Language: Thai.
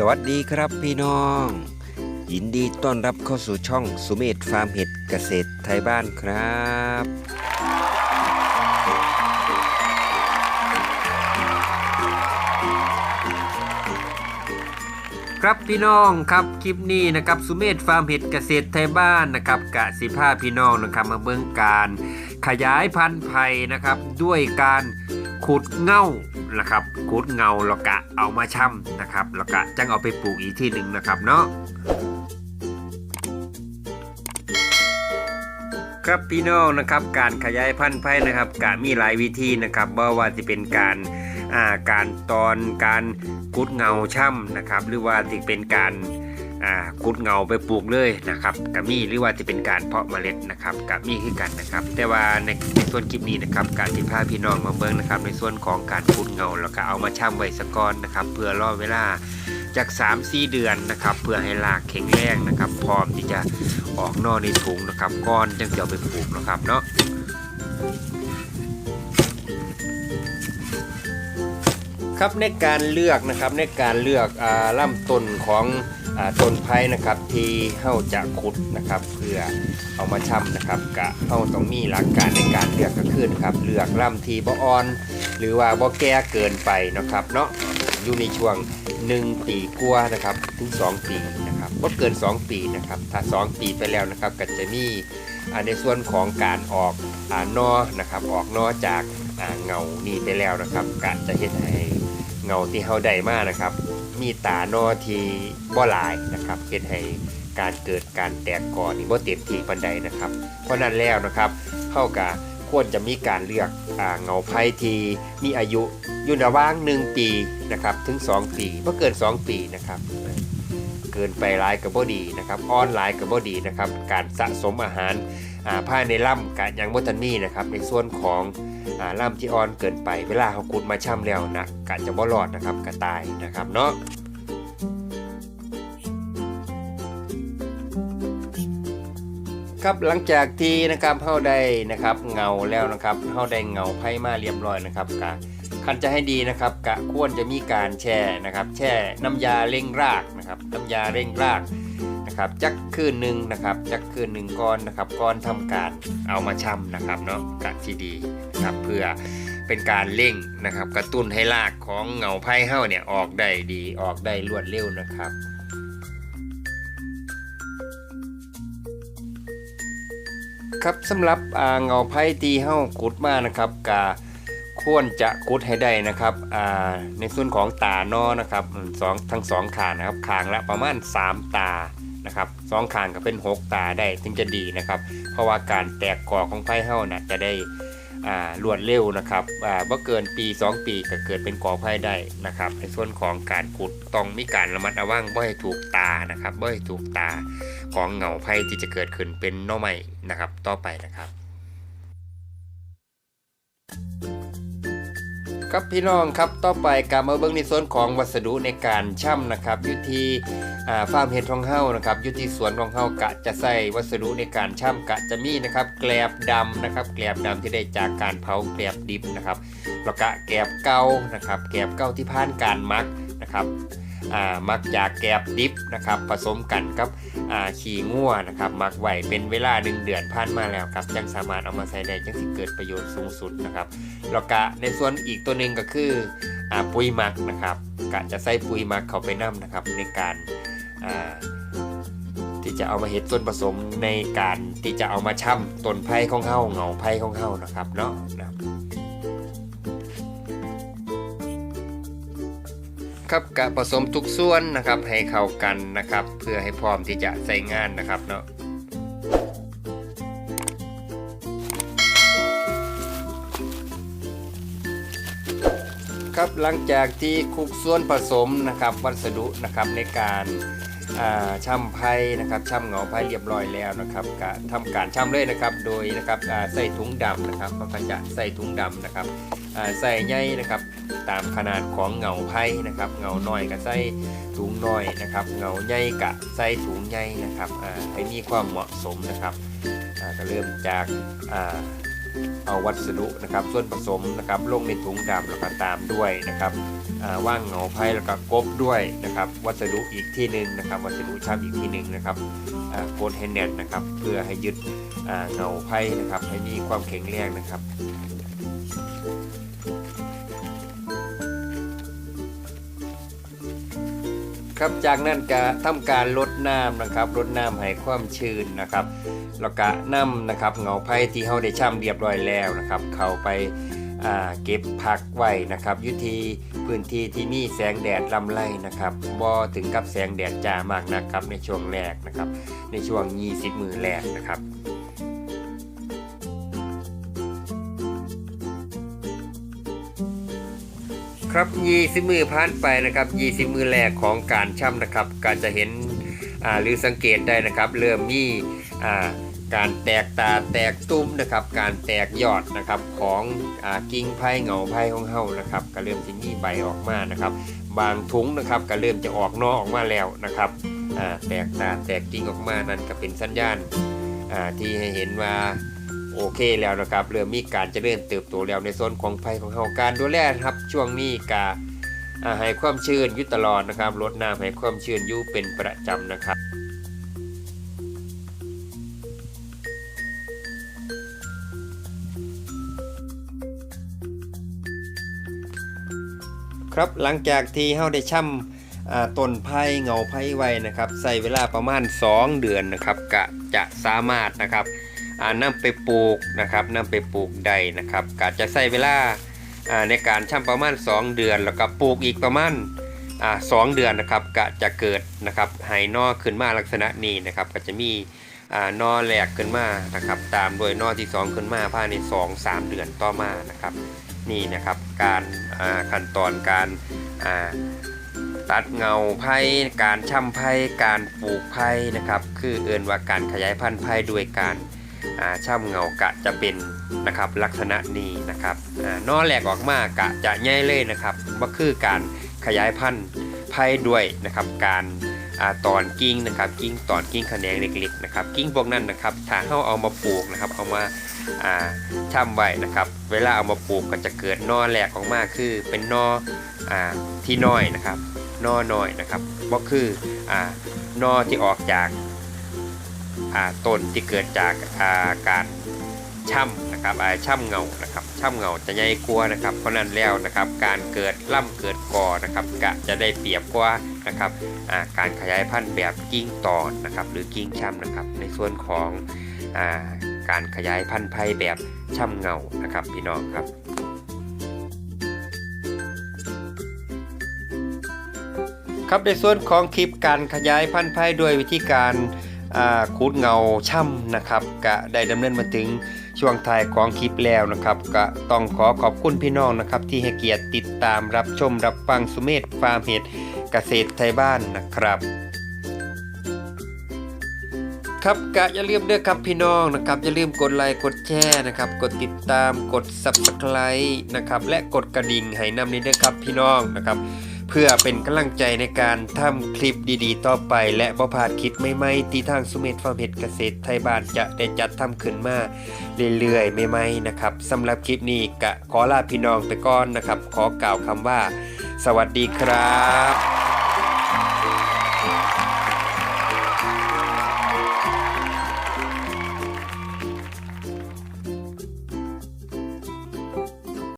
สวัสดีครับพี่น้อง ยินดีต้อนรับเข้าสู่ช่องสุเมธฟาร์มเห็ดเกษตรไทยบ้านครับ ครับพี่น้องครับคลิปนี้นะครับสุเมธฟาร์มเห็ดเกษตรไทยบ้านนะครับกะสิผ้าพี่น้องนะครับมาเบิ่งการ ขยายพันธุ์ไผ่นะครับด้วยการ ขุดเง่านะครับขุดเงาแล้วกะเอามาช่ำนะครับแล้วกะจังเอาไปปลูกอีกที่หนึ่งนะครับเนาะครับพี่น้องนะครับการขยายพันธุ์ไผ่นะครับกะมีหลายวิธีนะครับบ่ว่าจะเป็นการอ่าการตอนการกุดเงาช่ำนะครับหรือว่าจะเป็นการ อ่ากุดเงาไปปลูกเลยนะครับกะมีหรือว่าจะเป็นการเพาะเมล็ดนะครับกะมีคือกันนะครับ แต่ว่าในในส่วนคลิปนี้นะครับการที่พาพี่น้องมาเบิ่งนะครับ ในส่วนของการกุดเงาแล้วก็เอามาช่ำไว้สกอนนะครับ เพื่อรอเวลาจาก3-4เดือนนะครับ เพื่อให้รากแข็งแรงนะครับ พร้อมที่จะออกนอกในถุงนะครับก่อนจังจะไปปลูกนะครับเนาะครับในการเลือกนะครับในการเลือกอ่าลำต้นของ ต้นไผ่นะครับที่เฮาจะขุดนะครับ เพื่อเอามาช่ำนะครับกะเฮาต้องมีหลักการในการเลือกก็คือนะครับเลือกลำทีบ่อ่อน หรือว่าบ่แก่เกินไปนะครับเนาะอยู่ในช่วง 1 ปีกว่านะครับถึง 2 ปีนะครับบ่เกิน 2 ปีนะครับถ้า 2 ปีไปแล้วนะครับก็จะมีในส่วนของการออกอ่านอนะครับออกนอจากเงานี้ไปแล้วนะครับกะจะเฮ็ดให้เงาที่เฮาได้มานะครับ มีตาโนอที่บ่หลายนะครับเฮ็ดให้การเกิดการแตกก่อนนี่บ่เต็มที่ปานใดนะครับ เพราะนั้นแล้วนะครับเฮาก็ควรจะมีการเลือกอเงาไผ่ที่มีอายุอยู่ระหว่าง 1 ปีนะครับถึง 2 ปีบ่เกิน 2 ปีนะครับเกินไปหลายก็บ่ดีนะครับอ่อนหลายก็บ่ดีนะครับการสะสมอาหารอ่าภายในล่ำกะยังบ่ทันมีนะครับในส่วนของ อ่าล่ำที่อ่อนเกินไปเวลาเขากุดมาช่ำแล้วนะกะจะบ่รอดนะครับกะตายนะครับเนาะครับหลังจากที่นะครับเฮาได้นะครับเงาแล้วนะครับเฮาได้เงาไพ่มาเรียบร้อยนะครับกะคันจะให้ดีนะครับกะควรจะมีการแช่นะครับ แช่น้ำยาเร่งรากนะครับน้ำยาเร่งราก นะครับ จักคืนหนึ่งนะครับ จักคืนหนึ่งก้อนนะครับ ก้อนทำการเอามาช่ำนะครับเนาะกะที่ดีนะครับเพื่อเป็นการเร่งนะครับ กระตุ้นให้รากของเงาไผ่เฮ้าเนี่ยออกได้ดีออกได้รวดเร็วนะครับครับสำหรับเงาไผ่ที่เฮ้ากุดมานะครับกาควรจะกุดให้ได้นะครับในส่วนของตานอนะครับอืมสองทั้งสองขานะครับขางละประมาณ 3 ตา นะครับสองขางก็เป็น6ตาได้ถึงจะดีนะครับ เพราะว่าการแตกกอของไผ่เฮ้านะจะได้รวดเร็วนะครับอ่าบ่เกินปี 2 ปีก็เกิดเป็นกอไผ่ได้นะครับ ในส่วนของการขุดต้องมีการระมัดระวังบ่ให้ถูกตานะครับบ่ให้ถูกตาของเหงาไผ่ที่จะเกิดขึ้นเป็นน่อไม้นะครับ ต่อไปนะครับ ครับพี่น้องครับต่อไปกลับมาเบิ้งในส่วนของวัสดุในการช่ำนะครับอยู่ที่ฟาร์มเห็ดทองเฮานะครับอยู่ที่สวนทองเฮากะจะใส่วัสดุในการช่ำกะจะมีนะครับแกลบดำนะครับแกลบดำที่ได้จากการเผาแกลบดิบนะครับแล้วก็แกลบเก่านะครับแกลบเก่าที่ผ่านการมักนะครับ มักจากแกลบดิบนะครับผสมกันกับขี้งัวนะครับมักไว้เป็นเวลาหนึ่งเดือนผ่านมาแล้วครับยังสามารถเอามาใส่ได้จังสิเกิดประโยชน์สูงสุดนะครับแล้วก็ในส่วนอีกตัวหนึ่งก็คืออปุ๋ยหมักนะครับกะจะใส่ปุ๋ยหมักเข้าไปนํนะครับในการที่จะเอามาเฮ็ดส่วนผสมในการที่จะเอามาช่ำต้นไผ่ของเฮาเงาไผ่ของเฮานะครับเนาะนะครับ ครับกะผสมทุกส่วนนะครับให้เข้ากันนะครับ เพื่อให้พร้อมที่จะใส่งานนะครับเนาะครับหลังจากที่คลุกส่วนผสมนะครับวัสดุนะครับในการช่ำไผ่นะครับช่ำเหงาไผ่เรียบร้อยแล้วนะครับก็ทำการช่ำเลยนะครับ โดยนะครับใส่ถุงดำนะครับก็จะใส่ถุงดำนะครับใส่ใยนะครับ ตามขนาดของเหงาไผ่นะครับเงาหน้อยก็ใส่ถุงน้อยนะครับเงาใหญ่กะใส่ถุงใหญ่นะครับให้มีความเหมาะสมนะครับก็เริ่มจากเอาวัสดุนะครับส่วนผสมนะครับลงในถุงดำแล้วก็ตามด้วยนะครับว่างเหงาไพ่แล้วก็กบด้วยนะครับวัสดุอีกที่หนึ่งนะครับวัสดุช่ำอีกที่หนึ่งนะครับอ่ากดให้แน่นนะครับเพื่อให้ยึดเหงาไพ่นะครับให้มีความแข็งแรงนะครับ ครับจากนั้นก็ทำการลดน้ำนะครับลดน้ำให้ความชื้นนะครับแล้วก็นำนะครับเงาไผ่ที่เราได้ช่ำเรียบร้อยแล้วนะครับ เข้าไปาเก็บผักไว้นะครับยุทีพื้นที่ที่มีแสงแดดลำไรนะครับบ่ถึงกับแสงแดดจ้ามากนะครับในช่วงแรกนะครับ ในช่วง 20 มือแรกนะครับ ครับ20มือผ่านไปนะครับ20มือแรกของการช่ำนะครับก็จะเห็นอ่าหรือสังเกตได้นะครับ เริ่มมีอ่าการแตกตาแตกตุ้มนะครับ การแตกยอดนะครับของอ่ากิ่งไผ่เหงาไผ่ของเฮานะครับ ก็เริ่มจะมีใบออกมานะครับ บางถุงนะครับก็เริ่มจะออกนอออกมาแล้วนะครับอ่าแตกตาแตกกิ่งออกมานั่นก็เป็นสัญญาณอ่าที่ให้เห็นว่า โอเคแล้วนะครับเริ่มมีการเจริญเติบโตแล้วในโซนของไผ่ของเฮาการดูแลครับช่วงนี้กาให้ความชื้นอยู่ตลอดนะครับลดน้ำให้ความชื้นอยู่เป็นประจำนะครับครับหลังจากที่เฮาได้ช่ำต้นไผ่เงาไผ่ไว้นะครับใส่เวลาประมาณ 2 เดือนนะครับกะจะสามารถนะครับ อ่านำไปปลูกนะครับนำไปปลูกได้นะครับก็จะใช้เวลาในการช่ำประมาณ 2 เดือน แล้วก็ปลูกอีกประมาณสองเดือนนะครับก็จะเกิดนะครับไหนอขึ้นมาลักษณะนี้นะครับก็จะมีนอแหลกขึ้นมานะครับตามด้วยนอที่ 2 ขึ้นมาภายใน 2-3 เดือนต่อมานะครับนี่นะครับการขั้นตอนการตัดเงาไผ่การช่ำไผ่การปลูกไผ่นะครับคือเอื่นว่าการขยายพันธุ์ไผ่ด้วยการ ช่ำเงากะจะเป็นนะครับลักษณะนี้นะครับอนอแหลกออกมากะจะใหญ่เลยนะครับว่าคือการขยายพันธุ์ไผ่ด้วยนะครับการอ่าตอนกิ่งนะครับกิ่งตอนกิ่งแขนงเล็กๆนะครับกิ่งพวกนั้นนะครับถ้าเราเอามาปลูกนะครับเอามาช่ำไว้นะครับเวลาเอามาปลูกก็จะเกิดนอแหลกออกมาคือเป็นนออที่น้อยนะครับนอน้อยนะครับก็คืออนอที่ออกจาก ต้นที่เกิดจากอาการช่ำนะครับอ่าช่ำเงานะครับช่ำเงาจะใหญ่กว่านะครับ เพราะนั้นแล้วนะครับ การเกิดล่ำเกิดกอนะครับกะจะได้เปรียบกว่านะครับาการขยายพันธุ์แบบกิ้งตอนนะครับหรือกิ้งช่ำนะครับ ในส่วนของอาการขยายพันธุ์ไผ่แบบช่ำเงานะครับ พี่น้องครับครับในส่วนของคลิปการขยายพันธุ์ไผ่ด้วยวิธีการ อ่าขูดเงาช่ำนะครับก็ได้ดำเนินมาถึงช่วงท้ายของคลิปแล้วนะครับก็ต้องขอขอบคุณพี่น้องนะครับ ที่ให้เกียรติติดตามรับชมรับฟังสุเมธฟาร์มเห็ดเกษตรไทยบ้านนะครับครับกะอย่าลืมเด้อครับพี่น้องนะครับอย่าลืมกดไลค์กดแชร์นะครับ กดติดตามกด Subscribe นะครับและกดกระดิ่งให้นำนี้ด้วยครับพี่น้องนะครับ เพื่อเป็นกำลังใจในการทำคลิปดีๆ ต่อไป และบ่พลาดคลิปใหม่ๆที่ทางสุเมธฟาร์มเห็ดเกษตรไทยบ้านจะได้จัดทำขึ้นมาเรื่อยๆใหม่ๆนะครับสำหรับคลิปนี้กะขอลาพี่น้องไปก่อนนะครับ ขอกล่าวคำว่า สวัสดีครับ